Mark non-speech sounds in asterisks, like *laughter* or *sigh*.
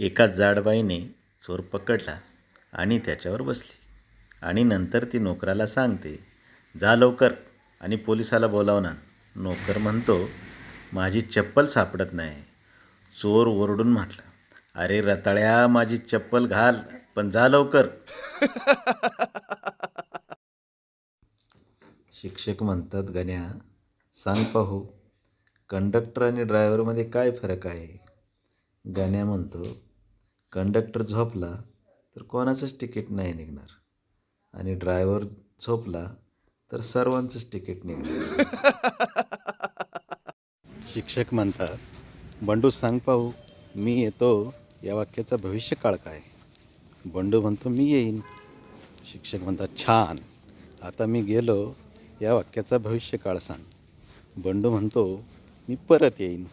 एका जाडबाईने चोर पकडला आणि त्याच्यावर बसली. आणि नंतर ती नोकराला सांगते जा लवकर आणि पोलिसाला बोलावणार नोकर म्हणतो माझी चप्पल सापडत नाही. चोर ओरडून म्हटला अरे रताळ्या माझी चप्पल घाल पण जा लवकर. *laughs* शिक्षक म्हणतात गण्या सांग पाहू कंडक्टर आणि ड्रायव्हरमध्ये काय फरक आहे? गण्या म्हणतो कंडक्टर झोपला तर कोणाचंच तिकीट नाही निघणार. आणि ड्रायव्हर झोपला तर सर्वांचंच तिकीट निघणार. *laughs* शिक्षक म्हणतात बंडू सांग पाहू मी येतो या वाक्याचा भविष्य काळ काय? बंडू म्हणतो मी येईन. शिक्षक म्हणतात छान आता मी गेलो या वाक्याचा भविष्यकाळ सांग. बंडू म्हणतो मी परत येईन.